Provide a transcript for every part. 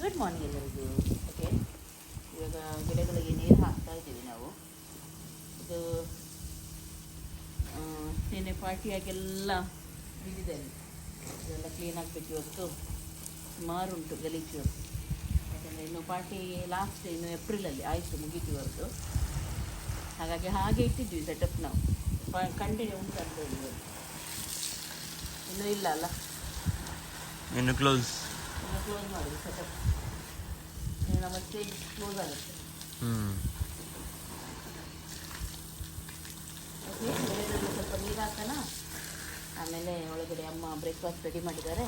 Good morning ಎಲ್ಲರಿಗೂ. Okay ಇವಾಗ ಗಿಡಗಳಿಗೆ ನೀರು ಹಾಕ್ತಾ ಇದ್ದೀವಿ ನಾವು. ಇದು ನಿನ್ನೆ ಪಾರ್ಟಿಯಾಗೆಲ್ಲ ಬಿದ್ದಿದೆ. ಇದೆಲ್ಲ ಕ್ಲೀನ್ ಆಗಬೇಕು ಇವತ್ತು. ಸುಮಾರು ಉಂಟು ಗಲೀಜು ಯಾಕಂದರೆ ಇನ್ನು ಪಾರ್ಟಿ ಲಾಸ್ಟ್ ಇನ್ನು ಏಪ್ರಿಲಲ್ಲಿ ಆಯಿತು ಮುಗೀತು ಇವತ್ತು. ಹಾಗಾಗಿ ಹಾಗೆ ಇಟ್ಟಿದ್ವಿ ಸೆಟಪ್ ನಾವು. ಕಂಟಿನ್ಯೂ ಉಂಟು ಅಂತ ಹೇಳಿ ಇನ್ನೂ ಇಲ್ಲ ಅಲ್ಲ. ಇನ್ನು ಕ್ಲೋಸ್ ಕ್ಲೋಸ್ ಮಾಡಿ ಸೆಟಪ್ ನಮ್ಮ ಸ್ಟೇಜ್ ಕ್ಲೋಸ್ ಓಕೆ ಸ್ವಲ್ಪ ನೀರು ಹಾಕೋಣ ಆಮೇಲೆ ಒಳಗಡೆ ಅಮ್ಮ ಬ್ರೇಕ್ಫಾಸ್ಟ್ ರೆಡಿ ಮಾಡಿದ್ದಾರೆ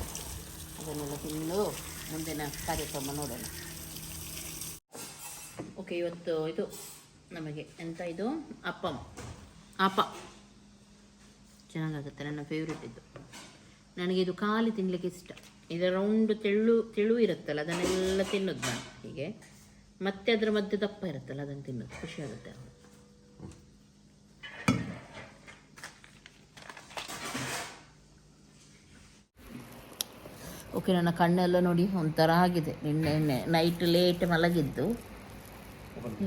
ಅದನ್ನೆಲ್ಲ ತಿಂದು ಮುಂದಿನ ಕಾರ್ಯಕ್ರಮ ನೋಡೋಣ ಓಕೆ ಇವತ್ತು ಇದು ನಮಗೆ ಎಂತ ಇದು? ಅಪ್ಪಂ. ಅಪ್ಪ. ಚೆನ್ನಾಗಾಗುತ್ತೆ, ನನ್ನ ಫೇವ್ರೆಟ್ ಇದು. ನನಗೆ ಇದು ಖಾಲಿ ತಿನ್ನಲಿಕ್ಕೆ ಇಷ್ಟ. ಇದರ ರೌಂಡ್ ತೆಳ್ಳು, ತೆಳು ಇರುತ್ತಲ್ಲ, ಅದನ್ನೆಲ್ಲ ತಿನ್ನೋದು ನಾನು ಹೀಗೆ. ಮತ್ತೆ ಅದರ ಮಧ್ಯೆ ದಪ್ಪ ಇರುತ್ತಲ್ಲ, ಅದನ್ನು ತಿನ್ನೋದು. ಖುಷಿ ಆಗುತ್ತೆ ಓಕೆ, ನನ್ನ ಕಣ್ಣೆಲ್ಲ ನೋಡಿ ಒಂಥರ ಆಗಿದೆ. ನಿನ್ನೆ ನೈಟ್ ಲೇಟ್ ಮಲಗಿದ್ದು.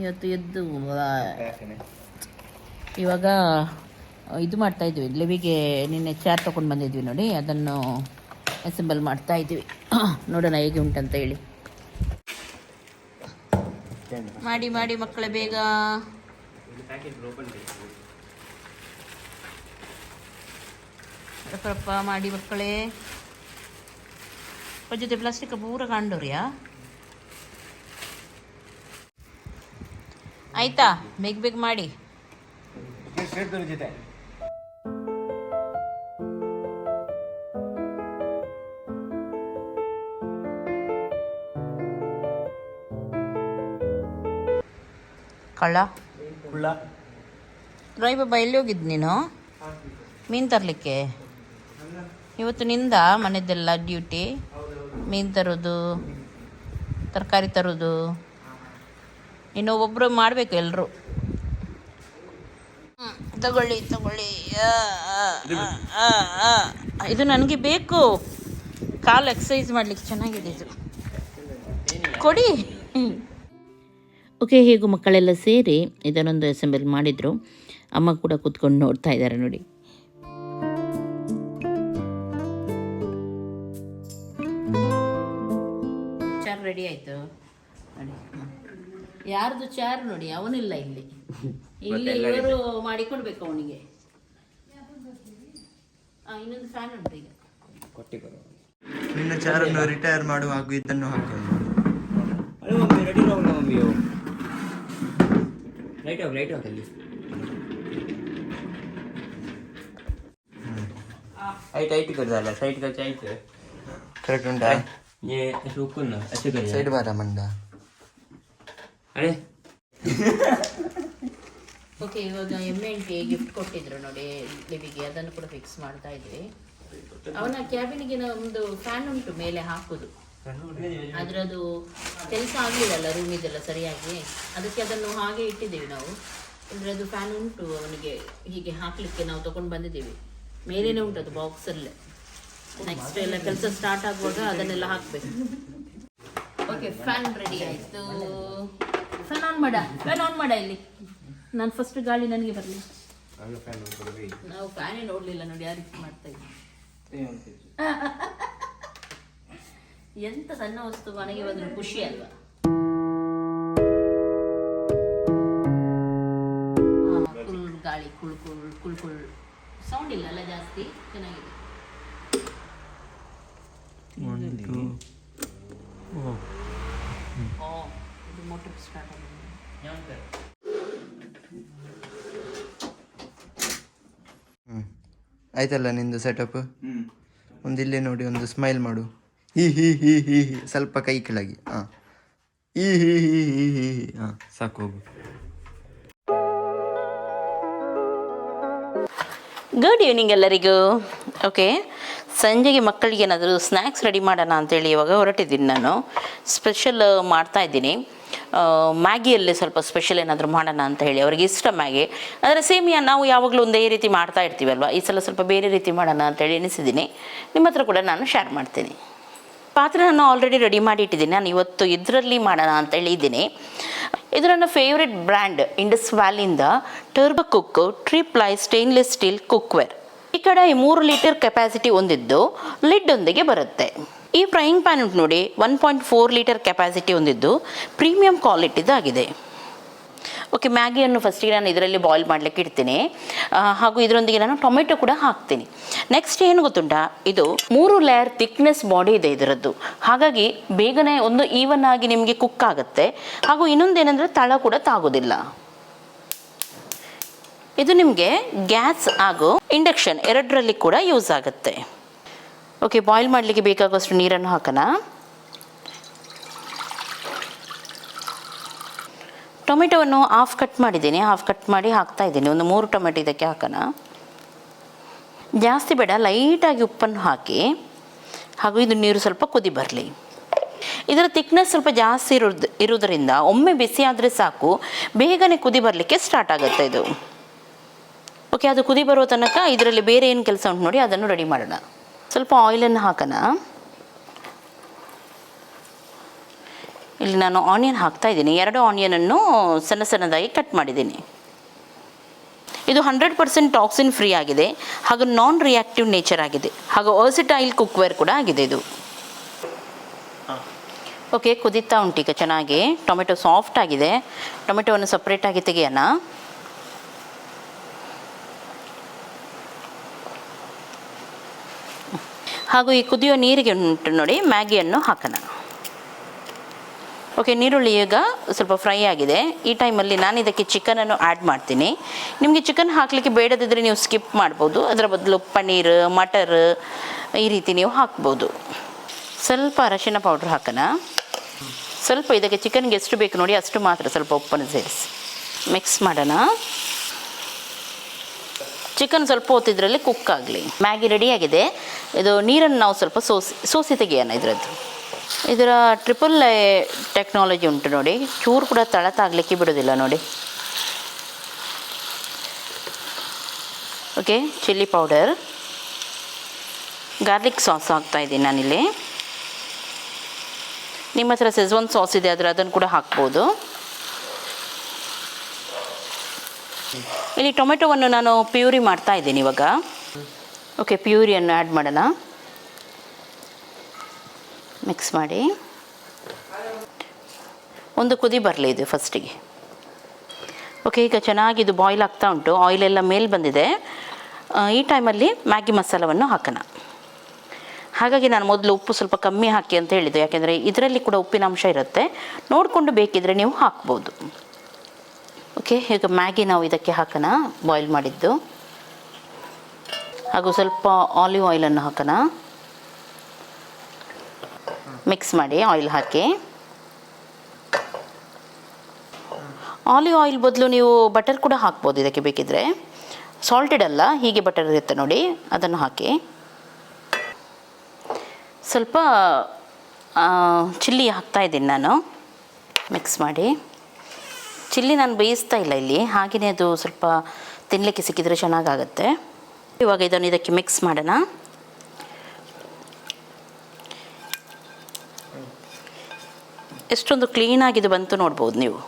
ಇವತ್ತು ಎದ್ದು ಇವಾಗ ಇದು ಮಾಡ್ತಾ ಇದ್ವಿ. ಲೆವಿಗೆ ನಿನ್ನೆ ಚೇರ್ ತೊಗೊಂಡು ಬಂದಿದ್ವಿ ನೋಡಿ, ಅದನ್ನು ಅಸೆಂಬಲ್ ಮಾಡ್ತಾ ಇದ್ದೀವಿ. ನೋಡೋಣ ಹೇಗೆ ಉಂಟಂತ ಹೇಳಿ. ಮಾಡಿ ಮಾಡಿ ಮಕ್ಕಳ ಬೇಗ. ರಪ್ಪ ಮಾಡಿ ಮಕ್ಕಳೇ. ಜೊತೆ ಪ್ಲಾಸ್ಟಿಕ್ ಪೂರ ಕಾಂಡೋರಿಯಾ? ಆಯ್ತಾ? ಬೇಗ ಬೇಗ ಮಾಡಿ. ಕಳ್ಳ. ಡ್ರೈ ಬಾಬಾ ಎಲ್ಲಿ ಹೋಗಿದ್ದು ನೀನು? ಮೀನು ತರಲಿಕ್ಕೆ? ಇವತ್ತು ನಿಂದ ಮನೆದೆಲ್ಲ ಡ್ಯೂಟಿ ಮೀನು ತರೋದು ತರಕಾರಿ ತರೋದು? ಇನ್ನು ಒಬ್ಬರು ಮಾಡಬೇಕು ಎಲ್ಲರೂ ತಗೊಳ್ಳಿ ತಗೊಳ್ಳಿ. ಇದು ನನಗೆ ಬೇಕು. ಕಾಲು ಎಕ್ಸಸೈಸ್ ಮಾಡ್ಲಿಕ್ಕೆ ಚೆನ್ನಾಗಿದೆ ಇದು. ಕೊಡಿ. ಓಕೆ ಹೇಗೂ ಮಕ್ಕಳೆಲ್ಲ ಸೇರಿ ಇದನ್ನೊಂದು ಅಸೆಂಬಲ್ ಮಾಡಿದರು. ಅಮ್ಮ ಕೂಡ ಕೂತ್ಕೊಂಡು ನೋಡ್ತಾ ಇದ್ದಾರೆ ನೋಡಿ. ಚಾರ್ ರೆಡಿ ಆಯ್ತು? ನೋಡಿ. ಯಾರ್ದು ಚಾರ್ ನೋಡಿ ಅವನಿಲ್ಲ ಇಲ್ಲಿ. ಇಲ್ಲಿ ಇವರು ಮಾಡಿಕೊಡ್ಬೇಕು ಅವನಿಗೆ. ಇನ್ನೊಂದು ಫ್ಯಾನ್ ಉಂಟು ಈಗ. ನಿನ್ನ ಚಾರನ್ನು ರಿಟೈರ್ ಮಾಡು ಹಾಗೂ ಇದನ್ನು ಹಾಕೊಂಡು ಅರೆ ಮಮ್ಮಿ ರೆಡಿ ಹೋಗೋಣ ಮಮ್ಮಿ ಲೈಟ್ ಹೋಗಿ ಲೈಟ್ ಹೋಗಿ ಐಟ್ ಐಟ್ ಕರ್ದಲ್ಲ ಸೈಟ್ ಕಚ್ಚ ಐಟ್ ಕರೆಕ್ಟ್ ಉಂಟಾ? ಏ ಸುಕುನ ಅಚ್ಚು ಕರೆ ಸೈಡ್ ಬಾರ ಮಂಡ ಅರೆ ಓಕೆ ಇವಾಗ ಎಂಎಂಟಿ ಗಿಫ್ಟ್ ಕೊಟ್ಟಿದ್ರು ನೋಡಿ ಲಿವಿಗೆ ಅದನ್ನು ಕೂಡ ಫಿಕ್ಸ್ ಮಾಡ್ತಾ ಇದ್ವಿ. ಅವನ ಕ್ಯಾಬಿನ್ಗೆ ಒಂದು ಫ್ಯಾನ್ ಉಂಟು ಮೇಲೆ ಹಾಕುದು. ಆದ್ರೆ ಅದು ಕೆಲಸ ಆಗಲಿಲ್ಲಲ್ಲ ರೂಮಿದೆಲ್ಲ ಸರಿಯಾಗಿ. ಅದಕ್ಕೆ ಅದನ್ನು ಹಾಗೆ ಇಟ್ಟಿದ್ದೀವಿ ನಾವು. ಅಂದರೆ ಅದು ಫ್ಯಾನ್ ಉಂಟು ಅವನಿಗೆ ಹೀಗೆ ಹಾಕ್ಲಿಕ್ಕೆ ನಾವು ತಗೊಂಡು ಬಂದಿದ್ದೀವಿ. ಮೇಲೇನೆ ಉಂಟು ಅದು ಬಾಕ್ಸಲ್ಲೇ ನೆಕ್ಸ್ಟ್ ಎಲ್ಲ ಕೆಲಸ ಸ್ಟಾರ್ಟ್ ಆಗುವಾಗ ಅದನ್ನೆಲ್ಲ ಹಾಕಬೇಕು. ಓಕೆ ಫ್ಯಾನ್ ರೆಡಿ ಆಯಿತು. ಫ್ಯಾನ್ ಆನ್ ಮಾಡ ಫ್ಯಾನ್ ಆನ್ ಮಾಡ ಇಲ್ಲಿ. ನಾನು ಫಸ್ಟ್ ಗಾಳಿ ನನಗೆ ಬರಲಿ. ನಾವು ಫ್ಯಾನೇ ನೋಡಲಿಲ್ಲ ನೋಡಿ ಯಾವ ರೀತಿ ಮಾಡ್ತಾ ಇದ್ವಿ ಎಂತ ಸಣ್ಣ ವಸ್ತು ಮನೆಗೆ ಬಂದ್ರೆ ಖುಷಿ ಅಲ್ವಾ? ಕುಲ್ ಗಾಳಿ ಕುಳ್ ಕುಳ್ ಕುಳ್ ಕುಳ್ ಸೌಂಡ್ ಇಲ್ಲ ಅಲ್ಲ ಜಾಸ್ತಿ? ಚೆನ್ನಾಗಿದೆ. ಓ. ಇದು ಮೋಟರ್ ಸ್ಟಾರ್ಟ್ ಆಗಿದೆ. ಹ್ಞೂ ಆಯ್ತಲ್ಲ ನಿಂದು ಸೆಟಪ್ ಒಂದು ಇಲ್ಲೇ ನೋಡಿ ಒಂದು ಸ್ಮೈಲ್ ಮಾಡು. ಸ್ವಲ್ಪ ಕೈ ಕೆಳಗೆ. ಹಾಂ. ಹಿ ಸಾಕು ಹೋಗು. ಗುಡ್ ಈವ್ನಿಂಗ್ ಎಲ್ಲರಿಗೂ. ಓಕೆ ಸಂಜೆಗೆ ಮಕ್ಕಳಿಗೆ ಏನಾದರೂ ಸ್ನ್ಯಾಕ್ಸ್ ರೆಡಿ ಮಾಡೋಣ ಅಂತೇಳಿ ಇವಾಗ ಹೊರಟಿದ್ದೀನಿ ನಾನು. ಸ್ಪೆಷಲ್ ಮಾಡ್ತಾ ಇದ್ದೀನಿ. ಆ, ಮ್ಯಾಗಿಯಲ್ಲಿ ಸ್ವಲ್ಪ ಸ್ಪೆಷಲ್ ಏನಾದರೂ ಮಾಡೋಣ ಅಂತ ಹೇಳಿ. ಅವ್ರಿಗೆ ಇಷ್ಟ ಮ್ಯಾಗಿ ಅಂದರೆ ಸೇಮಿಯಾ ನಾವು ಯಾವಾಗಲೂ ಒಂದೇ ರೀತಿ ಮಾಡ್ತಾ ಇರ್ತೀವಲ್ವ? ಈ ಸಲ ಸ್ವಲ್ಪ ಬೇರೆ ರೀತಿ ಮಾಡೋಣ ಅಂತೇಳಿ ಎನಿಸಿದ್ದೀನಿ ನಿಮ್ಮ ಹತ್ರ ಕೂಡ ನಾನು ಶೇರ್ ಮಾಡ್ತೀನಿ. ಪಾತ್ರೆ ನಾನು ಆಲ್ರೆಡಿ ರೆಡಿ ಮಾಡಿ ಇಟ್ಟಿದ್ದೀನಿ ನಾನು ಇವತ್ತು ಇದರಲ್ಲಿ ಮಾಡೋಣ ಅಂತ ಹೇಳಿದ್ದೀನಿ. ಇದು ನನ್ನ favourite brand Indus ವ್ಯಾಲಿಂದ turbo cook triply stainless steel cookware ಈ ಕಡೆ ಮೂರು ಲೀಟರ್ ಕೆಪಾಸಿಟಿ ಹೊಂದಿದ್ದು ಲಿಡ್ ಒಂದಿಗೆ ಬರುತ್ತೆ. ಈ ಫ್ರೈಯಿಂಗ್ ಪ್ಯಾನ್ ನೋಡಿ one point four litre capacity ಹೊಂದಿದ್ದು ಪ್ರೀಮಿಯಂ ಕ್ವಾಲಿಟಿದಾಗಿದೆ ಓಕೆ ಮ್ಯಾಗಿಯನ್ನು ಫಸ್ಟಿಗೆ ನಾನು ಇದರಲ್ಲಿ ಬಾಯ್ಲ್ ಮಾಡಲಿಕ್ಕೆ ಇಡ್ತೀನಿ. ಹಾಗೂ ಇದರೊಂದಿಗೆ ನಾನು ಟೊಮೆಟೊ ಕೂಡ ಹಾಕ್ತೀನಿ. ನೆಕ್ಸ್ಟ್ ಏನು ಗೊತ್ತುಂಟಾ? ಇದು ಮೂರು ಲೇಯರ್ ಥಿಕ್ನೆಸ್ ಬಾಡಿ ಇದೆ ಇದರದ್ದು. ಹಾಗಾಗಿ ಬೇಗನೆ ಒಂದು ಈವನ್ ಆಗಿ ನಿಮಗೆ ಕುಕ್ ಆಗುತ್ತೆ. ಹಾಗೂ ಇನ್ನೊಂದೇನೆಂದರೆ ತಳ ಕೂಡ ತಾಗೋದಿಲ್ಲ. ಇದು ನಿಮಗೆ ಗ್ಯಾಸ್ ಹಾಗೂ ಇಂಡಕ್ಷನ್ ಎರಡರಲ್ಲಿ ಕೂಡ ಯೂಸ್ ಆಗುತ್ತೆ. ಓಕೆ ಬಾಯ್ಲ್ ಮಾಡಲಿಕ್ಕೆ ಬೇಕಾಗುವಷ್ಟು ನೀರನ್ನು ಹಾಕೋಣ. ಟೊಮೆಟೊವನ್ನು ಹಾಫ್ ಕಟ್ ಮಾಡಿದ್ದೀನಿ. ಹಾಫ್ ಕಟ್ ಮಾಡಿ ಹಾಕ್ತಾ ಇದ್ದೀನಿ. ಒಂದು ಮೂರು ಟೊಮೆಟೊ ಇದಕ್ಕೆ ಹಾಕೋಣ. ಜಾಸ್ತಿ ಬೇಡ, ಲೈಟಾಗಿ ಉಪ್ಪನ್ನು ಹಾಕಿ, ಹಾಗೂ ಇದು ನೀರು ಸ್ವಲ್ಪ ಕುದಿ ಬರಲಿ. ಇದರ ತಿಕ್ನೆಸ್ ಸ್ವಲ್ಪ ಜಾಸ್ತಿ ಇರೋದ್ ಇರೋದ್ರಿಂದ ಒಮ್ಮೆ ಬಿಸಿ ಆದರೆ ಸಾಕು. ಬೇಗನೆ ಕುದಿ ಬರಲಿಕ್ಕೆ ಸ್ಟಾರ್ಟ್ ಆಗುತ್ತೆ ಇದು. ಓಕೆ ಅದು ಕುದಿ ಬರೋ ತನಕ ಇದರಲ್ಲಿ ಬೇರೆ ಏನು ಕೆಲಸ ಉಂಟು ನೋಡಿ, ಅದನ್ನು ರೆಡಿ ಮಾಡೋಣ. ಸ್ವಲ್ಪ ಆಯಿಲನ್ನು ಹಾಕೋಣ. ಇಲ್ಲಿ ನಾನು ಆನಿಯನ್ ಹಾಕ್ತಾ ಇದ್ದೀನಿ. ಎರಡು ಆನಿಯನನ್ನು ಸಣ್ಣ ಸಣ್ಣದಾಗಿ ಕಟ್ ಮಾಡಿದ್ದೀನಿ. ಇದು ಹಂಡ್ರೆಡ್ ಪರ್ಸೆಂಟ್ ಟಾಕ್ಸಿನ್ ಫ್ರೀ ಆಗಿದೆ. ಹಾಗೂ ನಾನ್ ರಿಯಾಕ್ಟಿವ್ ನೇಚರ್ ಆಗಿದೆ. ಹಾಗೂ ವರ್ಸಿಟೈಲ್ ಕುಕ್ವೇರ್ ಕೂಡ ಆಗಿದೆ ಇದು. ಓಕೆ ಕುದೀತಾ ಉಂಟು ಈಗ ಚೆನ್ನಾಗಿ. ಟೊಮೆಟೊ ಸಾಫ್ಟ್ ಆಗಿದೆ. ಟೊಮೆಟೊವನ್ನು ಸಪ್ರೇಟಾಗಿ ತೆಗೆಯೋಣ. ಹಾಗೂ ಈ ಕುದಿಯೋ ನೀರಿಗೆ ಉಂಟು ನೋಡಿ ಮ್ಯಾಗಿಯನ್ನು ಹಾಕೋಣ. ಓಕೆ ನೀರುಳ್ಳಿ ಈಗ ಸ್ವಲ್ಪ ಫ್ರೈ ಆಗಿದೆ. ಈ ಟೈಮಲ್ಲಿ ನಾನು ಇದಕ್ಕೆ ಚಿಕನನ್ನು ಆ್ಯಡ್ ಮಾಡ್ತೀನಿ. ನಿಮಗೆ ಚಿಕನ್ ಹಾಕಲಿಕ್ಕೆ ಬೇಡದಿದ್ದರೆ ನೀವು ಸ್ಕಿಪ್ ಮಾಡ್ಬೋದು. ಅದರ ಬದಲು ಪನ್ನೀರ್, ಮಟರ್, ಈ ರೀತಿ ನೀವು ಹಾಕ್ಬೋದು. ಸ್ವಲ್ಪ ಅರಶಿನ ಪೌಡ್ರ್ ಹಾಕೋಣ. ಸ್ವಲ್ಪ ಇದಕ್ಕೆ ಚಿಕನ್ಗೆ ಎಷ್ಟು ಬೇಕು ನೋಡಿ ಅಷ್ಟು ಮಾತ್ರ ಸ್ವಲ್ಪ ಉಪ್ಪನ್ನು ಸೇರಿಸಿ. ಮಿಕ್ಸ್ ಮಾಡೋಣ. ಚಿಕನ್ ಸ್ವಲ್ಪ ಹೊತ್ತಿದ್ರಲ್ಲಿ ಕುಕ್ ಆಗಲಿ. ಮ್ಯಾಗಿ ರೆಡಿಯಾಗಿದೆ ಇದು ನೀರನ್ನು ನಾವು ಸ್ವಲ್ಪ ಸೋಸಿ ಸೋಸಿ ತೆಗೆಯೋಣ ಇದರದ್ದು. ಇದರ ಟ್ರಿಪಲ್ ಟೆಕ್ನಾಲಜಿ ಉಂಟು ನೋಡಿ. ಚೂರು ಕೂಡ ತಳ ತಾಗಲಿಕ್ಕೆ ಬಿಡೋದಿಲ್ಲ ನೋಡಿ. Okay chilli powder garlic sauce ಹಾಕ್ತಾ ಇದ್ದೀನಿ ನಾನಿಲ್ಲಿ. ನಿಮ್ಮ ಹತ್ರ ಸೆಜ್ವಾನ್ ಸಾಸ್ ಇದೆ, ಆದರೆ ಅದನ್ನು ಕೂಡ ಹಾಕ್ಬೋದು. ಇಲ್ಲಿ ಟೊಮೆಟೊವನ್ನು ನಾನು ಪ್ಯೂರಿ ಮಾಡ್ತಾ ಇದ್ದೀನಿ ಇವಾಗ. ಓಕೆ ಪ್ಯೂರಿಯನ್ನು ಆ್ಯಡ್ ಮಾಡೋಣ. ಮಿಕ್ಸ್ ಮಾಡಿ. ಒಂದು ಕುದಿ ಬರಲಿ ಇದು ಫಸ್ಟಿಗೆ. ಓಕೆ ಈಗ ಚೆನ್ನಾಗಿ ಇದು ಬಾಯ್ಲ್ ಆಗ್ತಾ ಉಂಟು. ಆಯಿಲೆಲ್ಲ ಮೇಲೆ ಬಂದಿದೆ. ಈ ಟೈಮಲ್ಲಿ ಮ್ಯಾಗಿ ಮಸಾಲವನ್ನು ಹಾಕೋಣ. ಹಾಗಾಗಿ ನಾನು ಮೊದಲು ಉಪ್ಪು ಸ್ವಲ್ಪ ಕಮ್ಮಿ ಹಾಕಿ ಅಂತ ಹೇಳಿದ್ದು. ಯಾಕೆಂದರೆ ಇದರಲ್ಲಿ ಕೂಡ ಉಪ್ಪಿನ ಅಂಶ ಇರುತ್ತೆ. ನೋಡಿಕೊಂಡು ಬೇಕಿದ್ರೆ ನೀವು ಹಾಕ್ಬೋದು. ಓಕೆ ಈಗ ಮ್ಯಾಗಿ ನಾವು ಇದಕ್ಕೆ ಹಾಕೋಣ. ಬಾಯ್ಲ್ ಮಾಡಿದ್ದು. ಹಾಗೂ ಸ್ವಲ್ಪ ಆಲಿವ್ ಆಯಿಲನ್ನು ಹಾಕೋಣ. ಮಿಕ್ಸ್ ಮಾಡಿ ಆಯಿಲ್ ಹಾಕಿ. ಆಲಿವ್ ಆಯಿಲ್ ಬದಲು ನೀವು ಬಟರ್ ಕೂಡ ಹಾಕ್ಬೋದು ಇದಕ್ಕೆ ಬೇಕಿದ್ರೆ. ಸಾಲ್ಟೆಡ್ ಅಲ್ಲ, ಹೀಗೆ ಬಟರ್ ಇರುತ್ತೆ ನೋಡಿ, ಅದನ್ನು ಹಾಕಿ. ಸ್ವಲ್ಪ ಚಿಲ್ಲಿ ಹಾಕ್ತಾ ಇದ್ದೀನಿ ನಾನು. ಮಿಕ್ಸ್ ಮಾಡಿ. ಚಿಲ್ಲಿ ನಾನು ಬೇಯಿಸ್ತಾ ಇಲ್ಲ ಇಲ್ಲಿ ಹಾಗೆಯೇ ಅದು ಸ್ವಲ್ಪ ತಿನ್ನಲಿಕ್ಕೆ ಸಿಕ್ಕಿದರೆ ಚೆನ್ನಾಗಾಗತ್ತೆ. ಇವಾಗ ಇದನ್ನು ಇದಕ್ಕೆ ಮಿಕ್ಸ್ ಮಾಡೋಣ. ಎಷ್ಟೊಂದು ಕ್ಲೀನಾಗಿದು ಬಂತು ನೋಡ್ಬೋದು ನೀವು.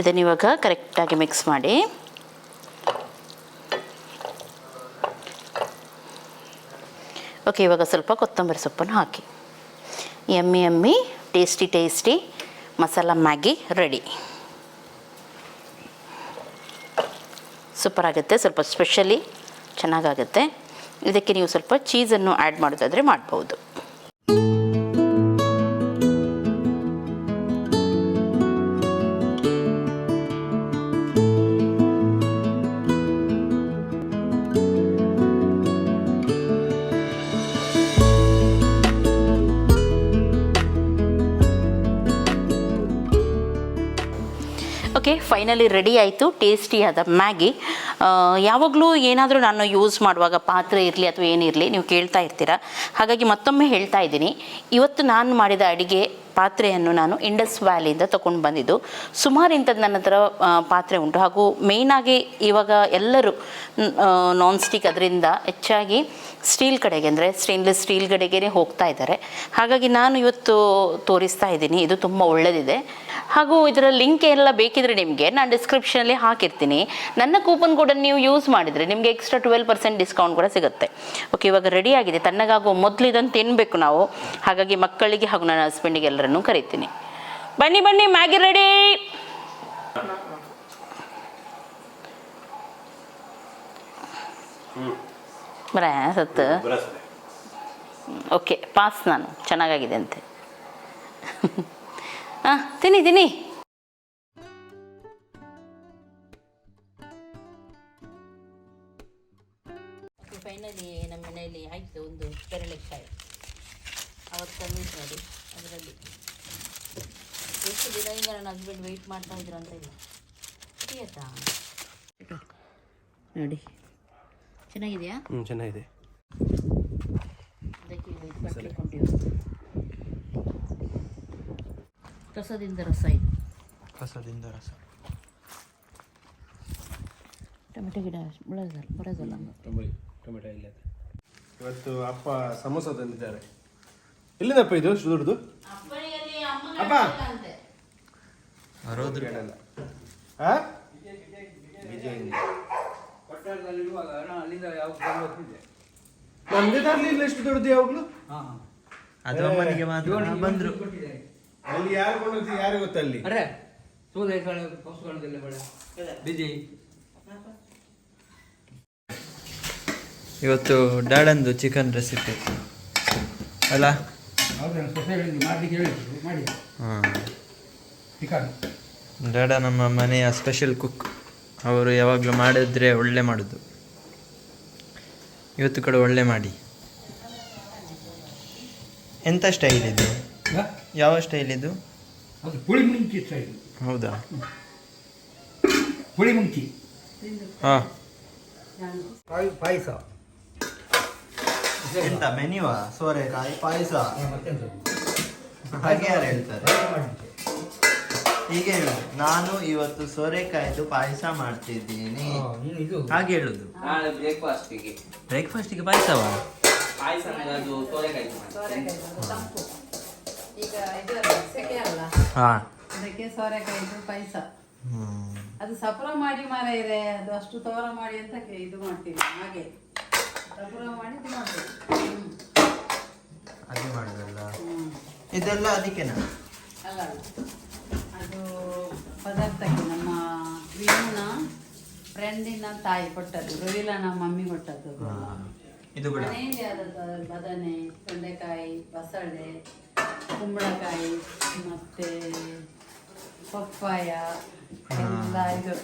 ಇದನ್ನು ಇವಾಗ ಕರೆಕ್ಟಾಗಿ ಮಿಕ್ಸ್ ಮಾಡಿ. ಓಕೆ ಇವಾಗ ಸ್ವಲ್ಪ ಕೊತ್ತಂಬರಿ ಸೊಪ್ಪನ್ನು ಹಾಕಿ. ಎಮ್ಮಿ ಎಮ್ಮಿ tasty tasty masala Maggi ready super ಆಗುತ್ತೆ, ಸ್ವಲ್ಪ ಸ್ಪೆಷಲಿ ಚೆನ್ನಾಗಾಗುತ್ತೆ. ಇದಕ್ಕೆ ನೀವು ಸ್ವಲ್ಪ ಚೀಸನ್ನು ಆ್ಯಡ್ ಮಾಡೋದಾದರೆ ಮಾಡ್ಬೋದು. ಓಕೆ ಫೈನಲಿ ರೆಡಿ ಆಯಿತು ಟೇಸ್ಟಿಯಾದ ಮ್ಯಾಗಿ. ಯಾವಾಗಲೂ ಏನಾದರೂ ನಾನು ಯೂಸ್ ಮಾಡುವಾಗ ಪಾತ್ರೆ ಇರಲಿ ಅಥವಾ ಏನಿರಲಿ ನೀವು ಕೇಳ್ತಾ ಇರ್ತೀರಾ? ಹಾಗಾಗಿ ಮತ್ತೊಮ್ಮೆ ಹೇಳ್ತಾ ಇದ್ದೀನಿ. ಇವತ್ತು ನಾನು ಮಾಡಿದ ಅಡಿಗೆ ಪಾತ್ರೆಯನ್ನು ನಾನು ಇಂಡಸ್ ವ್ಯಾಲಿಯಿಂದ ತಗೊಂಡು ಬಂದಿದ್ದು. ಸುಮಾರು ಇಂಥದ್ದು ನನ್ನ ಹತ್ರ ಪಾತ್ರೆ ಉಂಟು. ಹಾಗೂ ಮೇಯ್ನಾಗಿ ಇವಾಗ ಎಲ್ಲರೂ ನಾನ್ ಸ್ಟಿಕ್ ಅದರಿಂದ ಹೆಚ್ಚಾಗಿ ಸ್ಟೀಲ್ ಕಡೆಗೆ ಅಂದರೆ ಸ್ಟೇನ್ಲೆಸ್ ಸ್ಟೀಲ್ ಕಡೆಗೆ ಹೋಗ್ತಾ ಇದ್ದಾರೆ. ಹಾಗಾಗಿ ನಾನು ಇವತ್ತು ತೋರಿಸ್ತಾ ಇದ್ದೀನಿ. ಇದು ತುಂಬ ಒಳ್ಳೆಯದಿದೆ ಹಾಗೂ ಇದರ ಲಿಂಕ್ ಎಲ್ಲ ಬೇಕಿದ್ರೆ ನಿಮಗೆ. ನಾನು ಡಿಸ್ಕ್ರಿಪ್ಷನಲ್ಲಿ ಹಾಕಿರ್ತೀನಿ. ನನ್ನ ಕೂಪನ್ ಕೂಡ ನೀವು ಯೂಸ್ ಮಾಡಿದರೆ ನಿಮಗೆ ಎಕ್ಸ್ಟ್ರಾ ಟ್ವೆಲ್ ಪರ್ಸೆಂಟ್ ಡಿಸ್ಕೌಂಟ್ ಕೂಡ ಸಿಗುತ್ತೆ. ಓಕೆ ಇವಾಗ ರೆಡಿ ಆಗಿದೆ. ತಣ್ಣಗಾಗುವ ಮೊದಲು ಇದನ್ನು ತಿನ್ನಬೇಕು ನಾವು. ಹಾಗಾಗಿ ಮಕ್ಕಳಿಗೆ ಹಾಗೂ ನನ್ನ ಹಸ್ಬೆಂಡಿಗೆ ಎಲ್ಲರನ್ನೂ ಕರಿತೀನಿ. ಬನ್ನಿ ಬನ್ನಿ, ಮ್ಯಾಗಿ ರೆಡಿ ಸತ್ತು. ಓಕೆ ಪಾಸ್ ನಾನು. ಚೆನ್ನಾಗಾಗಿದೆ ಅಂತೆ. ಹಾಂ, ತಿನ್ನಿ ತಿನ್ನಿ. ಫೈನಲಿ ನಮ್ಮ ಮನೆಯಲ್ಲಿ ಆಯಿತು ಒಂದು ಪೆರಳೆಕಾಯಿ ಅವತ್ತು ಮೀಟ್ ಮಾಡಿ ಅದರಲ್ಲಿ. ಎಷ್ಟು ದಿನದಿಂದ ನನ್ನ ಹಸ್ಬೆಂಡ್ ವೆಯ್ಟ್ ಮಾಡ್ತಾ ಇದ್ರು ಅಂತ ಇಲ್ಲ. ಸರಿಯತ್ತಾ ನೋಡಿ. ಚೆನ್ನಾಗಿದೆಯಾ? ಹ್ಞೂ ಚೆನ್ನಾಗಿದೆ. ಅದಕ್ಕೆ ವೆಯ್ಟ್ ಕಟ್ಲಿಕೊಂಡಿವೆ ರಸದಿಂದ ರಸ ಇದು. ಕಸದಿಂದ ರಸ. ಟೊಮೆಟೊ ಗಿಡ ಬೆಳೆದಲ್ಲ ಬರೋದಲ್ಲ ಟೊಮೆಟೊ ಇಲ್ಲ ಇವತ್ತು ಅಪ್ಪ ಸಮೋಸ ತಂದಿದ್ದಾರೆ. ಇಲ್ಲಿದಪ್ಪ ಇದು? ದೊಡ್ಡದು ಅಪ್ಪ! ಬರೋದು ಬೇಡಲ್ಲ ಹಾ ನಮ್ದೇ ತರ್ಲಿಲ್ಲ ಎಷ್ಟು ದೊಡ್ಡದು ಯಾವಾಗಲೂ? ಅದು ಅಮ್ಮನಿಗೆ ಮಾತ್ರ. ಬಂದ್ರು. ಅಲ್ಲಿ ಯಾರು ಯಾರು ಗೊತ್ತಲ್ಲಿ ಅರೆ ಬೇಡ. ಬಿಜಿ. ಇವತ್ತು ಡ್ಯಾಡಂದು ಚಿಕನ್ ರೆಸಿಪಿ ಅಲ್ಲ? ಹಾಂ. ಚಿಕನ್. ಡ್ಯಾಡ ನಮ್ಮ ಮನೆಯ ಸ್ಪೆಷಲ್ ಕುಕ್ ಅವರು ಯಾವಾಗಲೂ ಮಾಡಿದ್ರೆ ಒಳ್ಳೆ ಮಾಡೋದು. ಇವತ್ತು ಕೂಡ ಒಳ್ಳೆ ಮಾಡಿ. ಎಂಥ ಸ್ಟೈಲ್ ಇದು? ಯಾವ ಸ್ಟೈಲ್ ಇದು? ಅದು ಪುಳಿ ಸ್ಟೈಲ್ ಹೌದಾ? ಪುಳಿ ಮುಂಚಿ. ಹಾಂ. ಪಾಯಸ. ಎಂತ ಮೆನ್ಯುವ? ಸೋರೆಕಾಯಿ ಪಾಯಸ? ಹಾಗೆ ಯಾರು ಹೇಳ್ತಾರೆ? ಹೀಗೆ ಹೇಳುದು ನಾನು ಇವತ್ತು ಸೋರೆಕಾಯ್ದು ಪಾಯಸ ಮಾಡ್ತಿದ್ದೀನಿ. ಇದು. ಹಾಗೆ ಹೇಳುದು. ನಾಳೆ ಬ್ರೇಕ್ಫಾಸ್ಟಿಗೆ. ಬ್ರೇಕ್ಫಾಸ್ಟಿಗೆ ಪಾಯಸವಾ? ಪಾಯಸ ಅದು ಸೋರೆಕಾಯಿ ಈಗ ಇದು ಸೆಕೆ ಅಲ್ಲ. ಹಾ. ಅದಕ್ಕೆ ಸೋರೆಕಾಯಿದು ಪಾಯಸ. ಹ್ಮ್. ಅದು ಸಪ್ರ ಮಾಡಿ ಮಾರ ಇದೆ ಅದು ಅಷ್ಟು ತೋರ ಮಾಡಿ ಅಂತ ಇದು ಮಾಡ್ತೀವಿ. ಹಾಗೆ. ಮಾಡಿ ಹ್ಮ್. ಅದೇ ಮಾಡುದಲ್ಲ ಇದೆಲ್ಲ ಅದಕ್ಕೆನಾ ಅಲ್ಲ. ಅದು ಪದಾರ್ಥಕ್ಕೆ ನಮ್ಮ ವಿನುನ ಫ್ರೆಂಡಿನ ತಾಯಿ ಕೊಟ್ಟದ್ದು ರವಿಲ ನಮ್ಮ ಮಮ್ಮಿ ಕೊಟ್ಟದ್ದು. ಇದು ಕೂಡ ಮನೆಯಲ್ಲಿ ಆದದ್ದು ಬದನೆ ತೊಂಡೆಕಾಯಿ ಬಸಳೆ ಕುಂಬಳಕಾಯಿ ಮತ್ತೆ ಪಪ್ಪಾಯ ಎಲ್ಲ ಇದು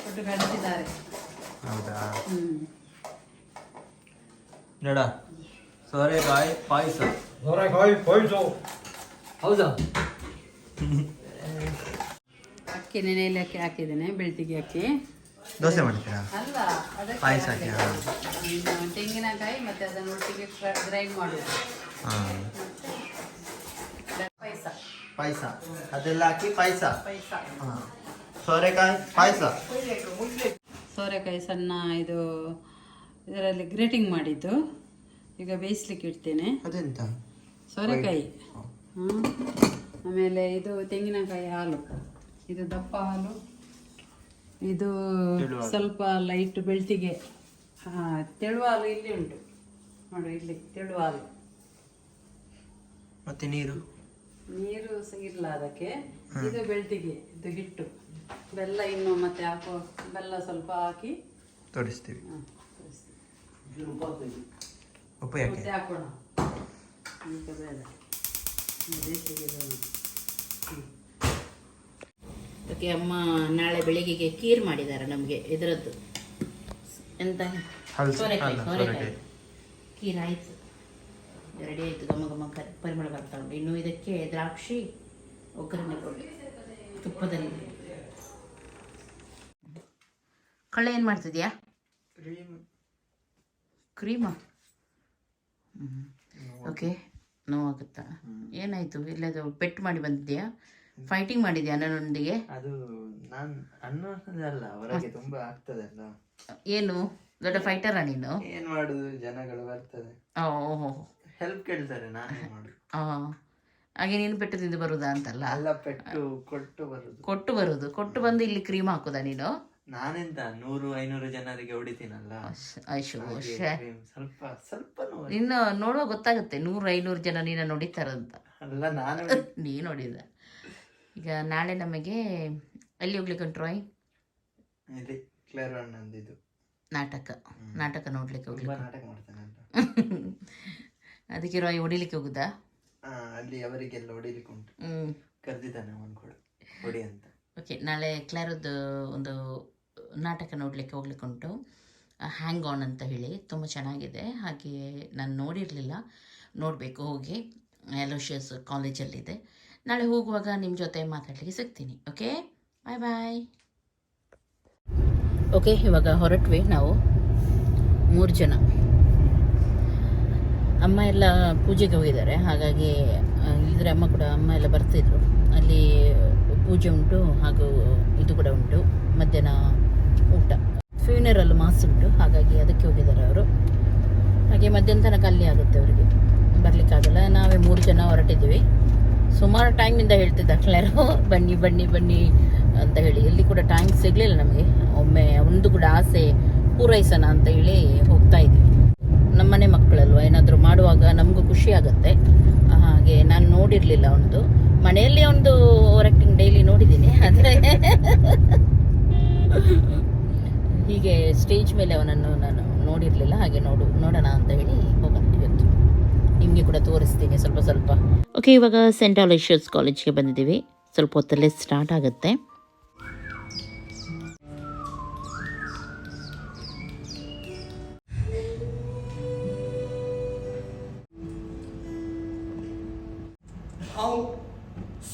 ಕೊಟ್ಟು ಕಳಿಸಿದ್ದಾರೆ ಹೌದಾ ಹ್ಮ್ ನೋಡ. ಸೋರೆಕಾಯಿ ಪಾಯಸ. ಸೋರೆಕಾಯಿ ಪಾಯಸ. ಹೌದಾ? ಅಕ್ಕಿ ನೆನೆಯಲ್ಲಿ ಅಕ್ಕಿ ಹಾಕಿದ್ದೇನೆ ಬೆಳ್ತಿಗೆ ಅಕ್ಕಿ. ದೋಸೆ ಮಾಡ್ತೀರಾ? ಅಲ್ಲ ಅದಕ್ಕೆ ಪಾಯಸ ಹಾಕಿ. ತೆಂಗಿನಕಾಯಿ ಮತ್ತೆ ಅದನ್ನು ಒಟ್ಟಿಗೆ ಗ್ರೈಂಡ್ ಮಾಡೋದು. ಹಾಂ. ಪಾಯಸ. ಪಾಯಸ. ಅದೆಲ್ಲ ಹಾಕಿ ಪಾಯಸ. ಪಾಯಸ. ಹಾಂ. ಸೋರೆಕಾಯಿ ಪಾಯಸ. ಸೋರೆಕಾಯಿ ಸಣ್ಣ ಇದು ಇದರಲ್ಲಿ ಗ್ರೇಟಿಂಗ್ ಮಾಡಿದ್ದು. ಈಗ ಬೇಯಿಸ್ಲಿಕ್ಕೆ ಇಡ್ತೇನೆ. ಅದೆಂತ? ಸೋರೆಕಾಯಿ. ಹ್ಮ್. ಆಮೇಲೆ ಇದು ತೆಂಗಿನಕಾಯಿ ಹಾಲು. ಇದು ದಪ್ಪ ಹಾಲು. ಇದು ಸ್ವಲ್ಪ ಲೈಟ್ ಬೆಳ್ತಿಗೆ. ಹಾ ತೆಳು ಹಾಲು ಇಲ್ಲಿ ಉಂಟು. ನೋಡು ಇಲ್ಲಿ ತೆಳು ಹಾಲು. ಮತ್ತೆ ನೀರು? ನೀರು ಸಹ ಇಲ್ಲ ಅದಕ್ಕೆ. ಇದು ಬೆಳ್ತಿಗೆ ಇದು ಹಿಟ್ಟು. ಬೆಲ್ಲ ಇನ್ನು ಮತ್ತೆ ಹಾಕೋ ಬೆಲ್ಲ ಸ್ವಲ್ಪ ಹಾಕಿ. ತೋರಿಸ್ತೀವಿ ಹಾ, ಉಪ್ಪು ಯಾಕೆ? ಹಾಕೋಣ. ಈಗ ಬೇಡ. ಅದಕ್ಕೆ ಅಮ್ಮ ನಾಳೆ ಬೆಳಿಗ್ಗೆಗೆ ಕೀರ್ ಮಾಡಿದ್ದಾರೆ ನಮಗೆ ಇದರದ್ದು. ಎಂತ? ಸೋರೆಕಾಯಿ ಸೋರೆಕಾಯಿ. ಕೀರ್ ಆಯಿತು. ರೆಡಿ ಆಯಿತು ಘಮ ಘಮ ಕರಿ ಪರಿಮಳ ಬರ್ತಾ ಉಂಟು ಇನ್ನು ಇದಕ್ಕೆ ದ್ರಾಕ್ಷಿ ಒಗ್ಗರಣೆ ಕೊಡಿ. ತುಪ್ಪದಲ್ಲಿ. ಕಳೆ ಏನು ಮಾಡ್ತಿದ್ಯಾ? ಕ್ರೀಮ್. ಓಕೆ ನೋವಾಗುತ್ತಾ? ಏನಾಯ್ತು? ಇಲ್ಲದು ಪೆಟ್ ಮಾಡಿ ಬಂದಿದ್ಯಾ? ಫೈಟಿಂಗ್ ಮಾಡಿದ್ಯಾ ನನ್ನೊಂದಿಗೆ ಅದು ನಾನು ಅನ್ನೋದಲ್ಲ ಹೊರಗೆ ತುಂಬಾ ಆಗ್ತದಲ್ಲ ಏನು? ದೊಡ್ಡ ಫೈಟರಾ ನೀನು? ಏನು ಮಾಡುದು? ಜನಗಳು ಬರ್ತದೆ. ಓಹೋ. ಹೆಲ್ಪ್ ಕೇಳ್ತಾರೆ ನಾನೇ ಮಾಡುದು. ಹಾಂ ಹಾಗೆ ನೀನು ಪೆಟ್ಟು ತಿಂದು ಬರುದಾ ಅಂತಲ್ಲ? ಅಲ್ಲ ಪೆಟ್ಟು ಕೊಟ್ಟು ಬರುದು. ಕೊಟ್ಟು ಬರುದು. ಕೊಟ್ಟು ಬಂದು ಇಲ್ಲಿ ಕ್ರೀಮ್ ಹಾಕುದಾ ನೀನು? ನಾನೆಂತ ನೂರು ಐನೂರು ಜನರಿಗೆ ಹೊಡಿತೀನಲ್ಲ? ಐಶು ಸ್ವಲ್ಪ ಸ್ವಲ್ಪ ನಿನ್ನ ನೋಡುವ ಗೊತ್ತಾಗುತ್ತೆ ನೂರು ಐನೂರು ಜನ ನೀನು ನೋಡಿತಾರಂತ ಅಲ್ಲ ನಾನು ನೀ ನೋಡಿದ. ಈಗ ನಾಳೆ ನಮಗೆ ಅಲ್ಲಿ ಹೋಗ್ಲಿಕ್ಕೆ ಉಂಟು ರಾಯ್? ಇಲ್ಲಿ ಕ್ಲೇರ್ ನಾಟಕ. ನಾಟಕ ನೋಡ್ಲಿಕ್ಕೆ ಹೋಗ್ಲಿ ಹೋಗ್ಲಿಕ್ಕೆ ನಾಟಕ ಮಾಡ್ತಾನೆ ಅಂತ. ಅದಕ್ಕೆ ರಾಯ್ ಹೊಡಿಲಿಕ್ಕೆ ಹೋಗುದಾ? ಅಲ್ಲಿ ಅವರಿಗೆಲ್ಲ ಹೊಡಿಲಿಕ್ಕೆ ಉಂಟು. ಕರೆದಿದ್ದಾನೆ ಅವನು ಕೂಡ. ಹೊಡಿ ಅಂತ. ಓಕೆ ನಾಳೆ ಕ್ಲಾರದ್ದು ಒಂದು ನಾಟಕ ನೋಡಲಿಕ್ಕೆ ಹೋಗ್ಲಿಕ್ಕೆ ಉಂಟು ಹ್ಯಾಂಗ್ ಆನ್ ಅಂತ ಹೇಳಿ ತುಂಬ ಚೆನ್ನಾಗಿದೆ. ಹಾಗೆ ನಾನು ನೋಡಿರಲಿಲ್ಲ. ನೋಡಬೇಕು ಹೋಗಿ. ಎಲೋಷಿಯಸ್ ಕಾಲೇಜಲ್ಲಿದೆ ನಾಳೆ ಹೋಗುವಾಗ ನಿಮ್ಮ ಜೊತೆ ಮಾತಾಡಲಿಕ್ಕೆ ಸಿಗ್ತೀನಿ ಓಕೆ ಬಾಯ್ ಬಾಯ್ ಓಕೆ ಇವಾಗ ಹೊರಟ್ವಿ ನಾವು. ಮೂರು ಜನ. ಅಮ್ಮ ಎಲ್ಲ ಪೂಜೆಗೆ ಹೋಗಿದ್ದಾರೆ. ಹಾಗಾಗಿ ಇದ್ರೆ ಅಮ್ಮ ಕೂಡ, ಅಮ್ಮ ಎಲ್ಲ ಬರ್ತಿದ್ರು. ಅಲ್ಲಿ ಪೂಜೆ ಉಂಟು, ಹಾಗೂ ಇದು ಕೂಡ ಉಂಟು. ಮಧ್ಯಾಹ್ನ ಊಟ. ಫ್ಯೂನರಲ್ ಮಾಸ್ ಉಂಟು. ಹಾಗಾಗಿ ಅದಕ್ಕೆ ಹೋಗಿದ್ದಾರೆ ಅವರು. ಹಾಗೆ ಮಧ್ಯಾಹ್ನ ತನಕ ಅಲ್ಲಿ ಆಗುತ್ತೆ ಅವರಿಗೆ. ಬರಲಿಕ್ಕಾಗಲ್ಲ. ನಾವೇ ಮೂರು ಜನ ಹೊರಟಿದ್ದೀವಿ. ಸುಮಾರು ಟೈಮಿಂದ ಹೇಳ್ತಿದ್ದ ಎಲ್ಲರೂ ಬನ್ನಿ ಬನ್ನಿ ಬನ್ನಿ ಅಂತ ಹೇಳಿ. ಎಲ್ಲಿ ಕೂಡ ಟೈಮ್ ಸಿಗಲಿಲ್ಲ ನಮಗೆ. ಒಮ್ಮೆ ಒಂದು ಕೂಡ ಆಸೆ ಪೂರೈಸೋಣ ಅಂತ ಹೇಳಿ ಹೋಗ್ತಾ ಇದ್ದೀವಿ. ನಮ್ಮನೆ ಮಕ್ಕಳಲ್ವ? ಏನಾದರೂ ಮಾಡುವಾಗ ನಮಗೂ ಖುಷಿ ಆಗುತ್ತೆ. ಹಾಗೆ ನಾನು ನೋಡಿರಲಿಲ್ಲ ಒಂದು ಮನೆಯಲ್ಲಿ ಒಂದು ಓವರ್ ಆ್ಯಕ್ಟಿಂಗ್ ಡೈಲಿ ನೋಡಿದ್ದೀನಿ, ಆದರೆ ಹೀಗೆ ಸ್ಟೇಜ್ ಮೇಲೆ ಅವನನ್ನು ನಾನು ನೋಡಿರಲಿಲ್ಲ ಹಾಗೆ ನೋಡು ನೋಡೋಣ ಅಂತ ಹೇಳಿ ಹೋಗೋಣ ಇವತ್ತು. ನಿಮಗೆ ಕೂಡ ತೋರಿಸ್ತೀನಿ ಸ್ವಲ್ಪ ಸ್ವಲ್ಪ. ಓಕೆ ಇವಾಗ ಸೆಂಟ್ ಆಲೋಷಿಯಸ್ ಕಾಲೇಜ್ಗೆ ಬಂದಿದ್ದೀವಿ. ಸ್ವಲ್ಪ ಹೊತ್ತಲ್ಲೇ ಸ್ಟಾರ್ಟ್ ಆಗುತ್ತೆ.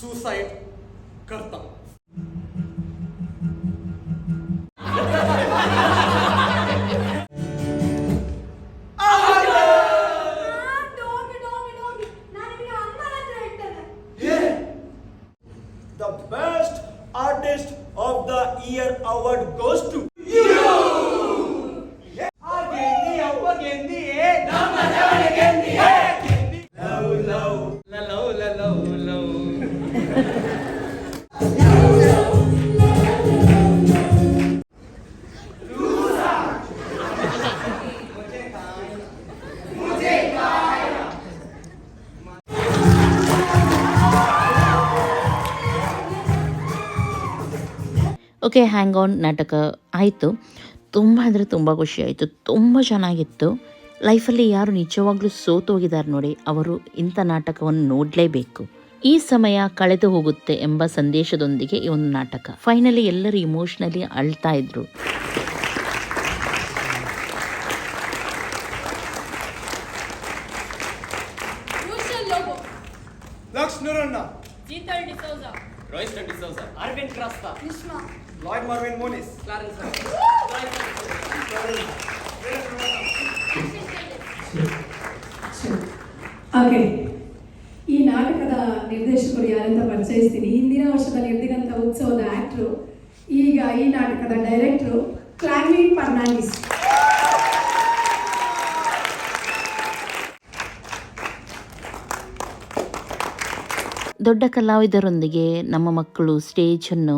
ಸೂಸೈಡ್ ಕರ್ತಾ? The best artist of the year award goes to okay hang on ನಾಟಕ ಆಯಿತು. ತುಂಬ ಅಂದರೆ ತುಂಬ ಖುಷಿ ಆಯಿತು. ತುಂಬ ಚೆನ್ನಾಗಿತ್ತು. ಲೈಫಲ್ಲಿ ಯಾರು ನಿಜವಾಗ್ಲೂ ಸೋತು ಹೋಗಿದ್ದಾರೆ ನೋಡಿ, ಅವರು ಇಂಥ ನಾಟಕವನ್ನು ನೋಡಲೇಬೇಕು. ಈ ಸಮಯ ಕಳೆದು ಹೋಗುತ್ತೆ ಎಂಬ ಸಂದೇಶದೊಂದಿಗೆ ಈ ಒಂದು ನಾಟಕ. ಫೈನಲಿ ಎಲ್ಲರೂ ಇಮೋಷ್ನಲಿ ಅಳ್ತಾ ಇದ್ರು. ಕಲಾವಿದರೊಂದಿಗೆ ನಮ್ಮ ಮಕ್ಕಳು ಸ್ಟೇಜನ್ನು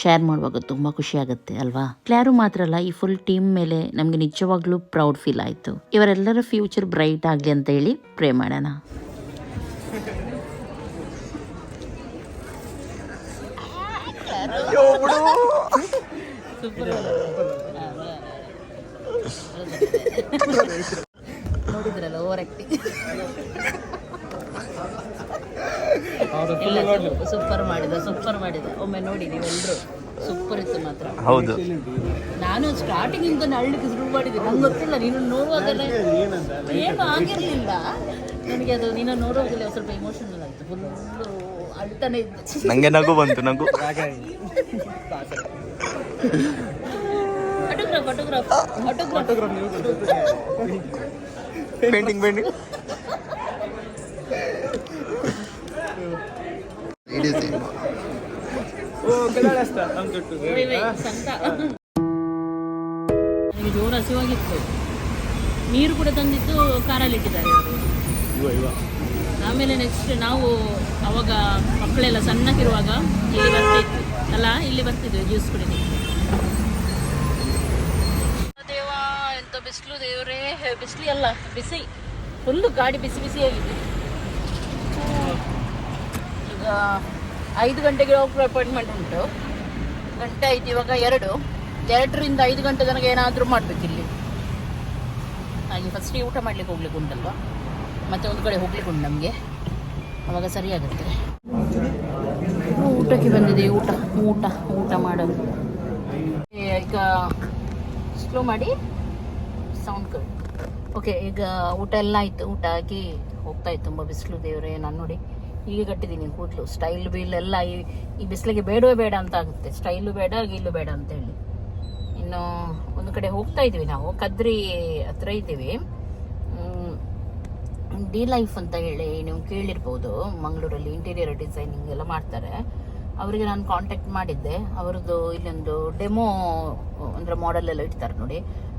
ಶೇರ್ ಮಾಡುವಾಗ ತುಂಬ ಖುಷಿ ಆಗುತ್ತೆ ಅಲ್ವಾ? ಕ್ಲಾರು ಮಾತ್ರ ಅಲ್ಲ ಈ ಫುಲ್ ಟೀಮ್ ಮೇಲೆ ನಮಗೆ ನಿಜವಾಗ್ಲೂ ಪ್ರೌಡ್ ಫೀಲ್ ಆಯಿತು. ಇವರೆಲ್ಲರ ಫ್ಯೂಚರ್ ಬ್ರೈಟ್ ಆಗಲಿ ಅಂತ ಹೇಳಿ ಪ್ರೇ ಮಾಡೋಣ. ನೋಡಿದ್ರಲ್ಲ ಓವರ್ ಆಕ್ಟಿಂಗ್ ಸೂಪರ್ ಮಾಡಿದ ಸೂಪರ್ ಮಾಡಿದ. ಒಮ್ಮೆ ನೋಡಿ ನೀವೆಲ್ಲರೂ ಸೂಪರ್ ಇತ್ತು ಮಾತ್ರ. ಹೌದು. ನಾನು ಸ್ಟಾರ್ಟಿಂಗ್ ಇಂದ ನಳ್ಳಿಗೆ ಶುರು ಮಾಡಿದ್ದೆ ನಂಗೆ ಗೊತ್ತಿಲ್ಲ ನೀನು ನೋಡುವಾಗಲೇ ಏನು ಆಗಿರಲಿಲ್ಲ. ನನಗೆ ಅದು ನೀನು ನೋಡುವಾಗಲೇ ಸ್ವಲ್ಪ ಇಮೋಷನಲ್ ಆಯಿತು ಫುಲ್ಲು ಅಳ್ತಾನೆ ಇದ್ದೆ. ನಂಗೆ ನಗು ಬಂತು ನಗು. Photograph photograph autograph painting painting ಸಂತ. ನನಗೆ ಜೋರು ಹಸಿವಾಗಿತ್ತು. ನೀರು ಕೂಡ ತಂದಿದ್ದು ಕಾರಲ್ಲಿ ಇಟ್ಟಿದ್ದಾರೆ ಇವರು. ಆಮೇಲೆ ನೆಕ್ಸ್ಟ್ ನಾವು ಅವಾಗ ಮಕ್ಕಳೆಲ್ಲ ಸಣ್ಣಕ್ಕಿರುವಾಗ ಇಲ್ಲಿ ಬರ್ತಿದ್ವಿ. ಅಲ್ಲ ಇಲ್ಲಿ ಬರ್ತಿದ್ವಿ ಜ್ಯೂಸ್ ಕುಡಿಲಿಕ್ಕೆ. ದೇವಾ ಎಂತ ಬಿಸಿಲು ದೇವರೇ. ಬಿಸಿಲಿ ಅಲ್ಲ ಬಿಸಿ. ಫುಲ್ಲು ಗಾಡಿ ಬಿಸಿ ಬಿಸಿ ಈಗ ಐದು ಗಂಟೆಗೆ ಡಾಕ್ಟರ್ ಅಪಾಯಿಂಟ್ಮೆಂಟ್ ಉಂಟು. ಗಂಟೆ ಆಯ್ತು ಇವಾಗ ಎರಡು. ಎರಡರಿಂದ ಐದು ಗಂಟೆ ತನಕ ಏನಾದರೂ ಮಾಡಬೇಕು ಇಲ್ಲಿ. ಹಾಗೆ ಫಸ್ಟಿಗೆ ಊಟ ಮಾಡ್ಲಿಕ್ಕೆ ಹೋಗ್ಲಿಕ್ಕೆ ಉಂಟಲ್ವ? ಮತ್ತೆ ಒಂದು ಕಡೆ ಹೋಗ್ಲಿಕ್ಕೆ ಉಂಟು ನಮಗೆ. ಅವಾಗ ಸರಿಯಾಗುತ್ತೆ ಊಟಕ್ಕೆ ಬಂದಿದೆ ಊಟ. ಊಟ ಊಟ ಮಾಡೋದು. ಈಗ ಸ್ಲೋ ಮಾಡಿ ಸೌಂಡ್ ಕಟ್ ಓಕೆ ಈಗ ಊಟ ಎಲ್ಲ ಆಯಿತು. ಊಟ ಆಗಿ ಹೋಗ್ತಾ ಇತ್ತು. ತುಂಬ ಬಿಸಿಲು ದೇವರೇ, ನಾನು ನೋಡಿ. ಈಗ ಕಟ್ಟಿದ್ದೀನಿ ಕೂದಲು. ಸ್ಟೈಲ್ ಬೀಲ್ ಎಲ್ಲ ಈ ಈ ಬಿಸಿಲಿಗೆ ಬೇಡವೇ ಬೇಡ ಅಂತ ಆಗುತ್ತೆ. ಸ್ಟೈಲು ಬೇಡ ಗೀಲು ಬೇಡ ಅಂತ ಹೇಳಿ. ಇನ್ನು ಒಂದು ಕಡೆ ಹೋಗ್ತಾ ಇದ್ದೀವಿ ನಾವು. ಕದ್ರಿ ಹತ್ರ ಇದ್ದೀವಿ. ಡಿ ಲೈಫ್ ಅಂತ ಹೇಳಿ ನೀವು ಕೇಳಿರ್ಬೋದು. ಮಂಗಳೂರಲ್ಲಿ ಇಂಟೀರಿಯರ್ ಡಿಸೈನಿಂಗ್ ಎಲ್ಲ ಮಾಡ್ತಾರೆ. ಅವರಿಗೆ ನಾನು ಕಾಂಟ್ಯಾಕ್ಟ್ ಮಾಡಿದ್ದೆ. ಅವರದ್ದು ಇಲ್ಲೊಂದು ಡೆಮೋ ಅಂದರೆ ಮಾಡೆಲ್ ಎಲ್ಲ ಇಡ್ತಾರೆ ನೋಡಿ.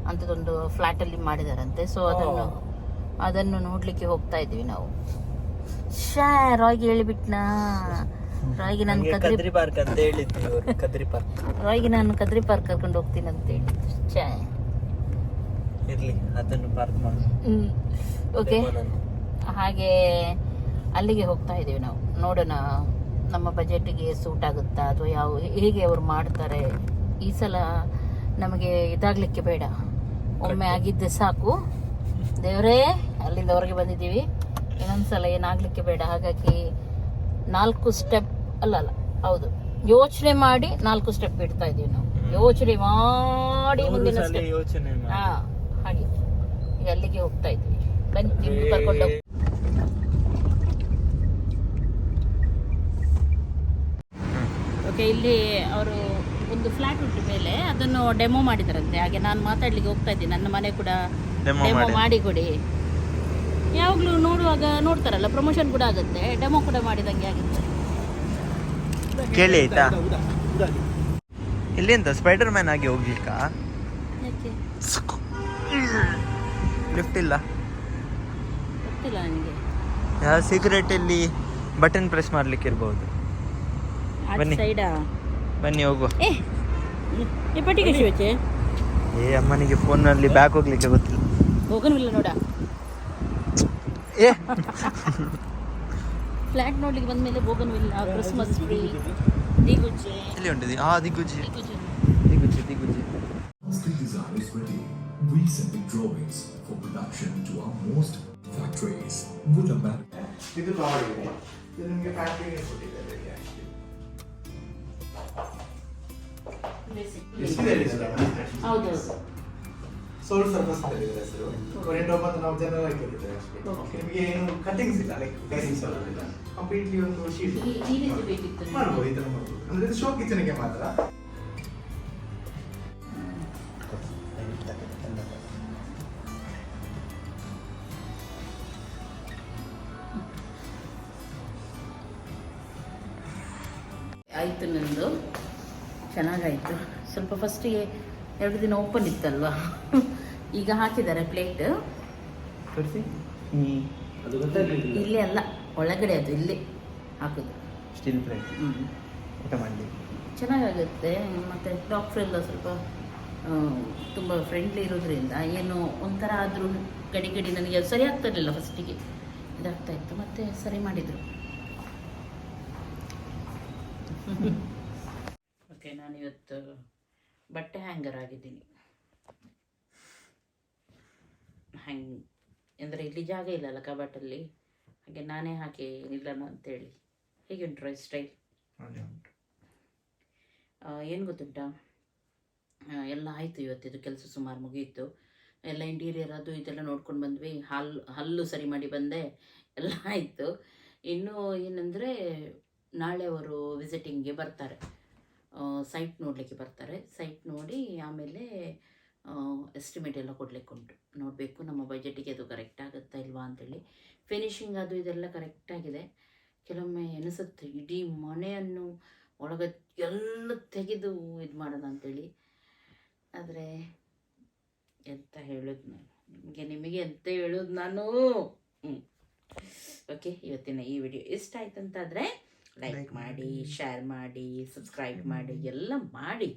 ಅಂಥದ್ದೊಂದು ಫ್ಲ್ಯಾಟಲ್ಲಿ ಮಾಡಿದಾರಂತೆ. ಸೊ ಅದನ್ನು ಅದನ್ನು ನೋಡಲಿಕ್ಕೆ ಹೋಗ್ತಾ ಇದ್ದೀವಿ ನಾವು. ಶಾ ರಾಯ್ಗೆ ಹೇಳಿಬಿಟ್ನಾ? ರಾಯ್ಗೆ ನಾನು ಕದ್ರಿ ಪಾರ್ಕ್ ಅಂತ ಹೇಳಿದ್ವಿ ಇವರು ಕದ್ರಿ ಪಾರ್ಕ್. ರಾಯ್ಗೆ ನಾನು ಕದ್ರಿ ಪಾರ್ಕ್ ಕರ್ಕೊಂಡು ಹೋಗ್ತೀನಿ ಅಂತ ಹೇಳಿ ಛೇ ಇರ್ಲಿ ಅದನ್ನು ಪಾರ್ಕ್ ಮಾಡಿ. ಓಕೆ. ಹಾಗೆ ಅಲ್ಲಿಗೆ ಹೋಗ್ತಾ ಇದ್ದೀವಿ ನಾವು. ನೋಡೋಣ ನಮ್ಮ ಬಜೆಟ್ಗೆ ಸೂಟ್ ಆಗುತ್ತಾ ಅಥವಾ ಯಾವ ಹೇಗೆ ಅವ್ರು ಮಾಡ್ತಾರೆ. ಈ ಸಲ ನಮಗೆ ಇದಾಗಲಿಕ್ಕೆ ಬೇಡ. ಒಮ್ಮೆ ಆಗಿದ್ದೆ ಸಾಕು. ದೇವರೇ ಅಲ್ಲಿಂದ ಹೊರಗೆ ಬಂದಿದ್ದೀವಿ. ಇನ್ನೊಂದ್ಸಲ ಏನಾಗ್ಲಿಕ್ಕೆ ಬೇಡ. ಹಾಗಾಗಿ ನಾಲ್ಕು ಸ್ಟೆಪ್ ಅಲ್ಲ ಅಲ್ಲ ಹೌದು. ಯೋಚನೆ ಮಾಡಿ ನಾಲ್ಕು ಸ್ಟೆಪ್ ಇಡ್ತಾ ಇದ್ದೀವಿ ನಾವು. ಯೋಚನೆ ಮಾಡಿ ಮುಂದಿನ ಸ್ಟೆಪ್ ಯೋಚನೆ ಹಾ ಹಾಗೆ. ಈಗ ಅಲ್ಲಿಗೆ ಹೋಗ್ತಾ ಇದ್ವಿ ಬನ್ನಿ ನಿಮ್ಗೆ ಕರ್ಕೊಂಡು ಓಕೆ ಇಲ್ಲಿ ಅವರು ಒಂದು ಫ್ಲಾಟ್ ಉಂಟು ಮೇಲೆ. ಅದನ್ನು ಡೆಮೋ ಮಾಡಿದರಂತೆ. ಹಾಗೆ ನಾನು ಮಾತಾಡ್ಲಿಕ್ಕೆ ಹೋಗ್ತಾ ಇದ್ದೀನಿ. ನನ್ನ ಮನೆ ಕೂಡ ಡೆಮೋ. ಮಾಡಿ ಕೊಡಿ. ಯಾವಾಗಲೂ ನೋಡುವಾಗ ನೋಡ್ತಾರಲ್ಲ ಪ್ರಮೋಷನ್ ಕೂಡ ಆಗುತ್ತೆ ಡೆಮೋ ಕೂಡ ಮಾಡಿದಂಗೆ ಆಗುತ್ತೆ. ಕೇಳಿ ಆಯ್ತಾ? ಇಲ್ಲಿಂದ ಸ್ಪೈಡರ್ ಮ್ಯಾನ್ ಆಗಿ ಹೋಗ್ಲಿಕ್ಕಾ? ಲಿಫ್ಟ್ ಇಲ್ಲ. ಗೊತ್ತಿಲ್ಲ ನನಗೆ. ಯಾವ ಸೀಕ್ರೆಟ್ ಅಲ್ಲಿ ಬಟನ್ ಪ್ರೆಸ್ ಮಾಡ್ಲಿಕ್ಕೆ ಇರ್ಬೋದು. ಬನ್ನಿ. ಸೈಡಾ ಬನ್ನಿ ಹೋಗುವ ಏ ಅಮ್ಮನಿಗೆ ಫೋನಲ್ಲಿ ಬ್ಯಾಕ್ ಹೋಗ್ಲಿಕ್ಕೆ ಗೊತ್ತಿಲ್ಲ. ಹೋಗನ್ವಿಲ್ಲ ನೋಡ. ಏ. ಫ್ಲಾಟ್ ನೋಡ್ಲಿಕ್ಕೆ ಬಂದ್ಮೇಲೆ ಬೋಗನ್ವಿಲ್ಲ ಕ್ರಿಸ್ಮಸ್ ಟ್ರೀ ದಿಗುಜ್ಜೆ. ಇಲ್ಲಿ ಉಂಟು? ಆ ದಿಗುಜ್ಜೆ. is ready, we send the drawings for production to our most factories. With a man. ಇದು ತಗೊಂಡಿದ್ದೀನಿ ಇದು. ನಿಮಗೆ ಫ್ಯಾಕ್ಟ್ರಿಗೆ ಕೊಟ್ಟಿದ್ದಾರೆ ಹೌದೌದು ಸೋಲ್ ಸರ್ಫಸ್ ಅಂತ ಇದೆ ಹೆಸರು. ಕೊನೆಂಟ್ ಒಂಬತ್ತು ನಾವು ಜನರಲ್ ಆಗಿ ಕೇಳಿದ್ದೇವೆ ಅಷ್ಟೇ. ನಿಮಗೆ ಏನು ಕಟಿಂಗ್ಸ್ ಇಲ್ಲ ಲೈಕ್ ಕಟಿಂಗ್ಸ್ ಇಲ್ಲ. ಕಂಪ್ಲೀಟ್ಲಿ ಒಂದು ಶೀಟ್? ಮಾಡ್ಬೋದು ಥರ ಮಾಡ್ಬೋದು. ಅಂದ್ರೆ ಇದು ಶೋ ಕಿಚನ್ಗೆ ಮಾತ್ರ. ಆಯಿತು ನಂದು. ಚೆನ್ನಾಗಾಯಿತು. ಸ್ವಲ್ಪ ಫಸ್ಟಿಗೆ ಎರಡು ದಿನ ಓಪನ್ ಇತ್ತಲ್ವಾ? ಈಗ ಹಾಕಿದ್ದಾರೆ ಪ್ಲೇಟ್ ಇಲ್ಲೇ ಅದು ಗೊತ್ತಾಗ್ಲಿಲ್ಲ. ಇಲ್ಲಿ ಅಲ್ಲ ಒಳಗಡೆ ಅದು ಇಲ್ಲಿ ಹಾಕೋದು. ಸ್ಟೀಲ್ ಪ್ಲೇಟ್ ಹ್ಞೂ ಊಟ ಮಾಡಿ ಚೆನ್ನಾಗಾಗುತ್ತೆ ಮತ್ತೆ ಡಾಕ್ಟ್ರ್ ಎಲ್ಲ ಸ್ವಲ್ಪ ತುಂಬ ಫ್ರೆಂಡ್ಲಿ ಇರೋದ್ರಿಂದ ಏನು ಒಂಥರ ಆದರೂ ಗಡಿ ಗಡಿ ನನಗೆ ಅದು ಸರಿ ಇರಲಿಲ್ಲ ಫಸ್ಟಿಗೆ ಇದಾಗ್ತಾ ಇತ್ತು ಮತ್ತೆ ಸರಿ ಮಾಡಿದರು. ಓಕೆ ನಾನಿವತ್ತು ಬಟ್ಟೆ ಹ್ಯಾಂಗರ್ ಆಗಿದ್ದೀನಿ. ಹ್ಯಾಂಗ್ ಅಂದರೆ ಇಲ್ಲಿ ಜಾಗ ಇಲ್ಲಲ್ಲ ಕಬಾಟಲ್ಲಿ? ಹಾಗೆ ನಾನೇ ಹಾಕಿ ನಿಲ್ಲೋಣ ಅಂತೇಳಿ. ಹೇಗೆ ಉಂಟು. ಸ್ಟೈಲ್ ಏನು ಗೊತ್ತುಂಟಾ? ಎಲ್ಲ ಆಯಿತು ಇವತ್ತಿದು ಕೆಲಸ ಸುಮಾರು ಮುಗಿಯಿತು. ಎಲ್ಲ ಇಂಟೀರಿಯರ್ ಅದು ಇದೆಲ್ಲ ನೋಡ್ಕೊಂಡು ಬಂದ್ವಿ. ಹಲ್ಲು ಹಲ್ಲು ಸರಿ ಮಾಡಿ ಬಂದೆ. ಎಲ್ಲ ಆಯಿತು. ಇನ್ನು ಏನಂದರೆ ನಾಳೆ ಅವರು ವಿಸಿಟಿಂಗ್ಗೆ ಬರ್ತಾರೆ. ಸೈಟ್ ನೋಡಲಿಕ್ಕೆ ಬರ್ತಾರೆ. ಸೈಟ್ ನೋಡಿ ಆಮೇಲೆ ಎಸ್ಟಿಮೇಟ್ ಎಲ್ಲ ಕೊಡಲಿಕ್ಕೆ ಉಂಟು ನೋಡಬೇಕು ನಮ್ಮ ಬಜೆಟಿಗೆ ಅದು ಕರೆಕ್ಟ್ ಆಗುತ್ತಾ ಇಲ್ವಾ ಅಂತೇಳಿ. ಫಿನಿಶಿಂಗ್ ಅದು ಇದೆಲ್ಲ ಕರೆಕ್ಟಾಗಿದೆ ಕೆಲವೊಮ್ಮೆ ಎನಿಸುತ್ತೆ, ಇಡೀ ಮನೆಯನ್ನು ಒಳಗ ಎಲ್ಲ ತೆಗೆದು ಇದು ಮಾಡೋದು ಅಂತೇಳಿ. ಆದರೆ ಎಂತ ಹೇಳೋದು ನಾನು? ನಿಮಗೆ ನಿಮಗೆ ಎಂತ ಹೇಳೋದು ನಾನು? ಹ್ಞೂ ಓಕೆ ಇವತ್ತಿನ ಈ ವಿಡಿಯೋ ಇಷ್ಟ ಆಯ್ತು ಅಂತಾದರೆ ಲೈಕ್ ಮಾಡಿ ಶೇರ್ ಮಾಡಿ ಸಬ್ಸ್ಕ್ರೈಬ್ ಮಾಡಿ ಎಲ್ಲ ಮಾಡಿ.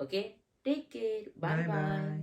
Okay take care bye bye